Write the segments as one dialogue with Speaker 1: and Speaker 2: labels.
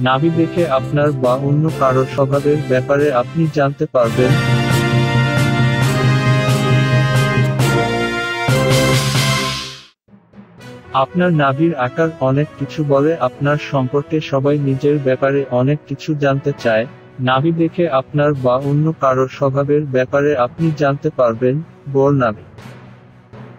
Speaker 1: নাভি দেখে আপনার বা অন্য কারও স্বভাবের ব্যাপারে আপনি জানতে পারবেন। আপনার নাভির আকার অনেক কিছু বলে, আপনার সম্পর্কে সবাই নিজের ব্যাপারে অনেক কিছু জানতে চায়। নাভি দেখে আপনার বা অন্য কারোর স্বভাবের ব্যাপারে আপনি জানতে পারবেন বর নাভি।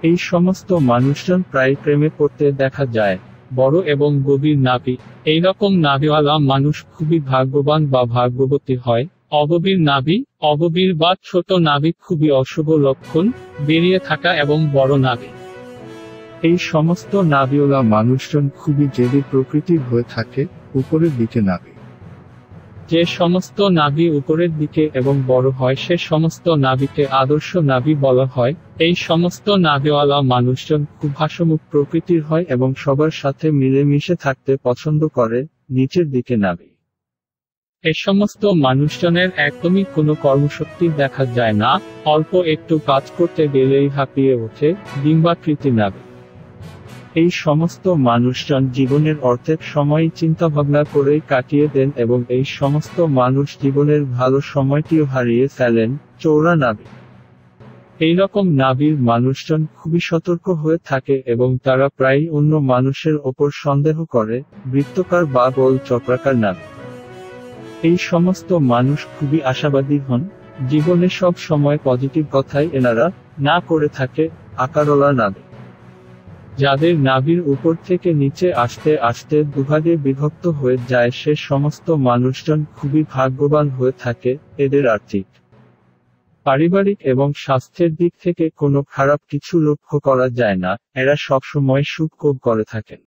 Speaker 1: এই সমস্ত মানুষজন প্রায় প্রেমে পড়তে দেখা যায়। বড় এবং গভীর নাভি। এইরকম নাভিওয়ালা মানুষ খুবই ভাগ্যবান বা ভাগ্যবতী হয়। অগভীর নাভি, অগভীর বা ছোট নাভি খুবই অশুভ লক্ষণ, বেরিয়ে থাকা এবং বড় নাভি।
Speaker 2: এই সমস্ত নাভিওলা মানুষজন খুবই জেদি প্রকৃতির হয়ে থাকে, উপরের দিকে নাবি
Speaker 1: যে সমস্ত নাভি উপরের দিকে এবং বড় হয়, সে সমস্ত নাভিকে আদর্শ নাভি বলা হয়। এই সমস্ত নাভিওয়ালা মানুষজন খুব হাসমুখ প্রকৃতির হয় এবং সবার সাথে মিলেমিশে থাকতে পছন্দ করে নিচের দিকে নাভি। এ সমস্ত মানুষজনের একদমই কোনো কর্মশক্তি দেখা যায় না। অল্প একটু কাজ করতে গেলেই হাঁপিয়ে ওঠে ডিম্বাকৃতি নাভি। এই সমস্ত মানুষজন জীবনের অর্ধেক সময় চিন্তাভাবনা করেই কাটিয়ে দেন এবং এই সমস্ত মানুষ জীবনের ভালো সময়টিও হারিয়ে ফেলেন চৌড়া নাভি এইরকম নাবির মানুষজন খুবই সতর্ক হয়ে থাকে এবং তারা প্রায়ই অন্য মানুষের ওপর সন্দেহ করে, বৃত্তকার বা গোল চক্রাকার নাভি এই সমস্ত মানুষ খুবই আশাবাদী হন, জীবনে সব সময় পজিটিভ কথাই এনারা না করে থাকে আকারলা নাভি যাদের নাভির উপর থেকে নিচে আসতে আসতে দুভাগে বিভক্ত হয়ে যায় সে সমস্ত মানুষজন খুবই ভাগ্যবান হয়ে থাকে, এদের আর্থিক, পারিবারিক এবং স্বাস্থ্যের দিক থেকে কোনো খারাপ কিছু লক্ষ্য করা যায় না, এরা সবসময় সুখ করে থাকেন।